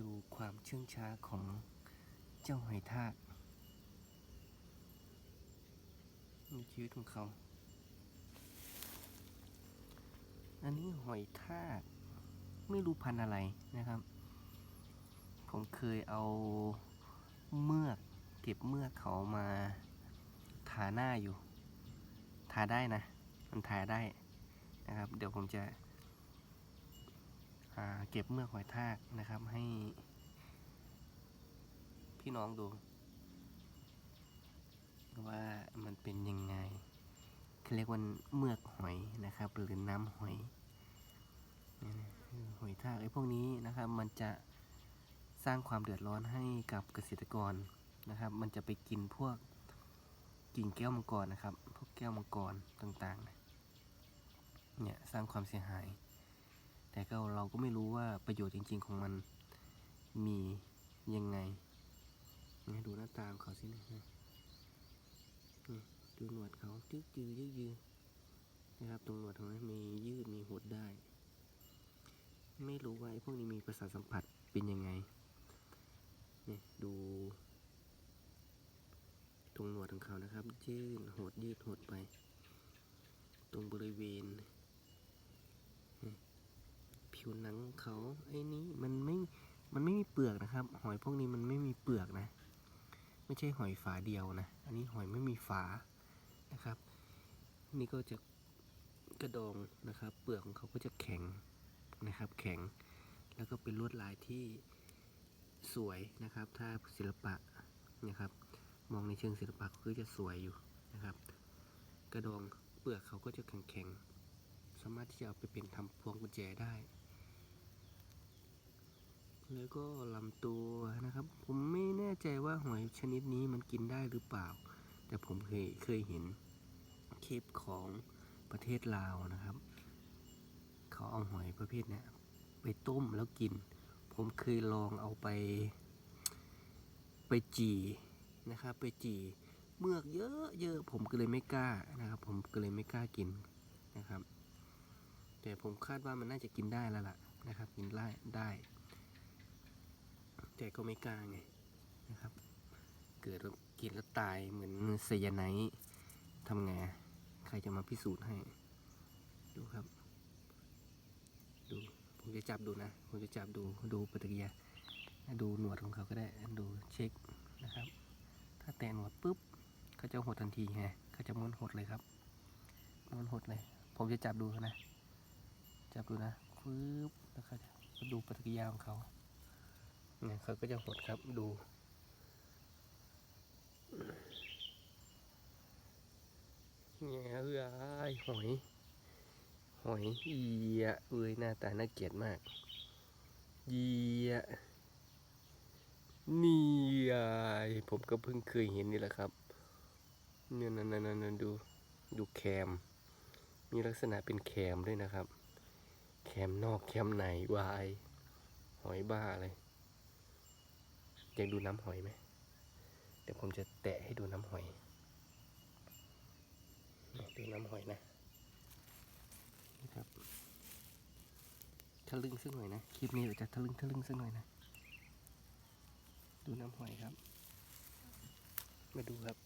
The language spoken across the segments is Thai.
ดูความเชื่องช้าของเจ้าหอยทากนี่ชีวิตของเขา อันนี้หอยทากไม่รู้พันอะไรนะครับ ผมเคยเอาเมือกเก็บเมือกเขามาทาหน้าอยู่ ทาได้นะ มันทาได้นะครับ เดี๋ยวผมจะ เก็บเมือกหอยทากนะครับให้ พี่น้องดู ว่ามันเป็นยังไงเขาเรียกว่าเมือกหอยนะครับ หรือน้ำหอยหอยทากไอ้พวกนี้นะครับ มันจะสร้างความเดือดร้อนให้กับเกษตรกรนะครับ มันจะไปกินพวกกิ่งแก้วมังกรนะครับ พวกแก้วมังกรต่างๆ เนี่ยสร้างความเสียหาย แต่ก็เราก็ไม่รู้ว่าประโยชน์จริง ๆ ของมันมียังไงดูหน้าตาของเขาสินะดูหนวดเขาจึ๊กยือยึกยือนะครับตรงหนวดของมันมียืดมีหดได้ ไม่รู้ว่าไอ้พวกนี้มีประสาทสัมผัสเป็นยังไงเนี่ยดู ตรงหนวดของเขานะครับ ยืดหดยืดหดไป ตรงบริเวณ ผิวหนังเขาไอ้นี้มันไม่ มันไม่มีเปลือกนะครับ หอยพวกนี้มันไม่มีเปลือกนะ ไม่ใช่หอยฝาเดียวนะ อันนี้หอยไม่มีฝานะครับ นี่ก็จะกระดองนะครับ เปลือกของเขาก็จะแข็งนะครับ แข็ง แล้วก็เป็นลวดลายที่สวยนะครับ ถ้าศิลปะนะครับ มองในเชิงศิลปะก็จะสวยอยู่นะครับ กระดองเปลือกเขาก็จะแข็งๆสามารถที่จะเอาไปเป็นทำพวงกุญแจได้ แล้วก็ลำตัวนะครับ ผมไม่แน่ใจว่าหอยชนิดนี้มันกินได้หรือเปล่า แต่ผมเคยเคยเห็นคลิปของประเทศลาวนะครับ เขาเอาหอยประเภทนี้ไปต้มแล้วกิน ผมเคยลองเอาไป ไปจีนะครับ ไปจีเมือกเยอะเยอะผมก็เลยไม่กล้านะครับ ผมก็เลยไม่กล้ากินนะครับ แต่ผมคาดว่ามันน่าจะกินได้แล้วล่ะนะครับ กินได้ได้ แต่ก็ไม่กล้าไงนะครับ เกิดกินแล้วตายเหมือนไซยาไนทำไงอะใครจะมาพิสูจน์ให้ ดูครับ ดูผมจะจับดูนะผมจะจับดูดูปฏิกิริยาดูหนวดของเขาก็ได้ดูเช็คนะครับ ถ้าแตะหนวดปุ๊บเขาจะหดทันทีไงเขาจะม้วนหดเลยครับม้วนหดเลย ผมจะจับดูนะ จับดูนะปึ๊บแล้วก็จะดูปฏิกิริยาของเขา เนี่ยเขาก็จะหดครับดูเนี่ยเอ้ยหอย หอยเอียเอ้ยหน้าตาน่าเกลียดมากเยียนี่ไงผมก็เพิ่งเคยเห็นนี่แหละครับเนี่ยนั่นนั่นนั่นดูดูแคม มีลักษณะเป็นแคมด้วยนะครับ แคมนอกแคมในวาย หอยบ้าเลย อยากดูน้ำหอยไหมเดี๋ยวผมจะแตะให้ดูน้ำหอย ดูน้ำหอยนะนี่ครับทะลึ่งสักหน่อยนะ คลิปนี้เราจะทะลึ่งทะลึ่งสักหน่อยนะ ดูน้ำหอยครับ มาดูครับ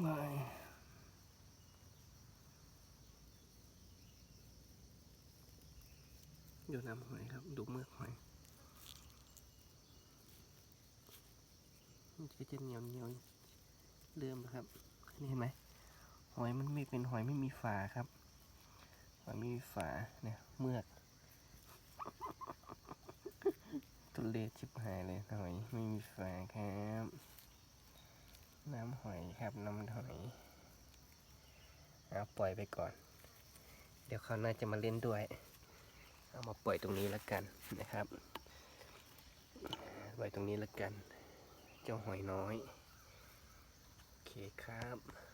ไม่ ดูน้ำหอยครับ ดูเมือกหอยมันก็จะเหนียวเหนียวเริ่มครับนี่เห็นไหมหอยมันไม่เป็นหอยไม่มีฝาครับ หอยไม่มีฝาเนี่ยเมือกตุเลศชิบหายเลยหอยไม่มีฝาครับ น้ำหอยครับน้ำหอยเอาปล่อยไปก่อน เดี๋ยวเขาหน่าจะมาเล่นด้วย เอามาปล่อยตรงนี้แล้วกันนะครับปล่อยตรงนี้แล้วกัน เจ้าหอยน้อย โอเคครับ